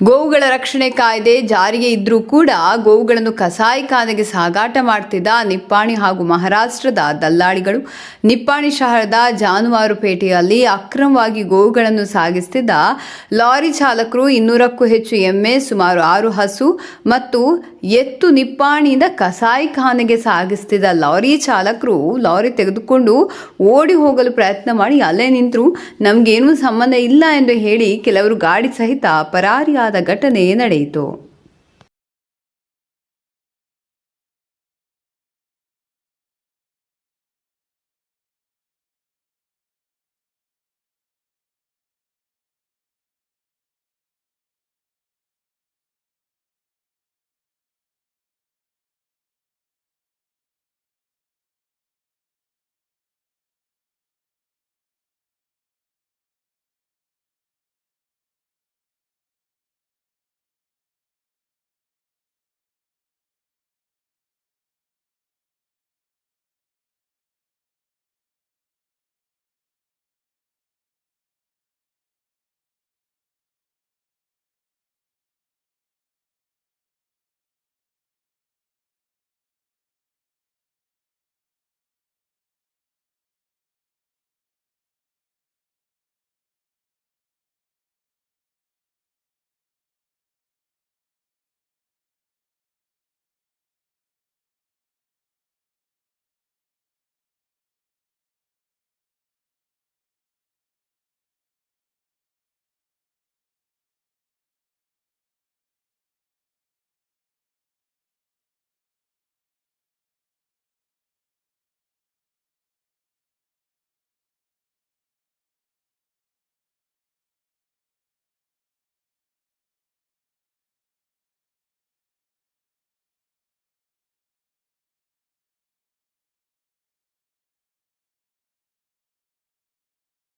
ಗೋವುಗಳ ರಕ್ಷಣೆ ಕಾಯ್ದೆ ಜಾರಿಗೆ ಇದ್ರೂ ಕೂಡ ಗೋವುಗಳನ್ನು ಕಸಾಯಿಖಾನೆಗೆ ಸಾಗಾಟ ಮಾಡ್ತಿದ್ದ ನಿಪ್ಪಾಣಿ ಹಾಗೂ ಮಹಾರಾಷ್ಟ್ರದ ದಲ್ಲಾಳಿಗಳು. ನಿಪ್ಪಾಣಿ ಶಹರದ ಜಾನುವಾರು ಪೇಟೆಯಲ್ಲಿ ಅಕ್ರಮವಾಗಿ ಗೋವುಗಳನ್ನು ಸಾಗಿಸ್ತಿದ್ದ ಲಾರಿ ಚಾಲಕರು ಇನ್ನೂರಕ್ಕೂ ಹೆಚ್ಚು ಎಮ್ಮೆ ಸುಮಾರು ಆರು ಹಸು ಮತ್ತು ಎತ್ತು ನಿಪ್ಪಾಣಿಯಿಂದ ಕಸಾಯಿಖಾನೆಗೆ ಸಾಗಿಸ್ತಿದ್ದ ಲಾರಿ ಚಾಲಕರು ಲಾರಿ ತೆಗೆದುಕೊಂಡು ಓಡಿ ಹೋಗಲು ಪ್ರಯತ್ನ ಮಾಡಿ ಅಲ್ಲೇ ನಿಂತರು. ನಮಗೇನೂ ಸಂಬಂಧ ಇಲ್ಲ ಎಂದು ಹೇಳಿ ಕೆಲವರು ಗಾಡಿ ಸಹಿತ ಪರಾರಿಯಾದ ಘಟನೆ ನಡೆಯಿತು.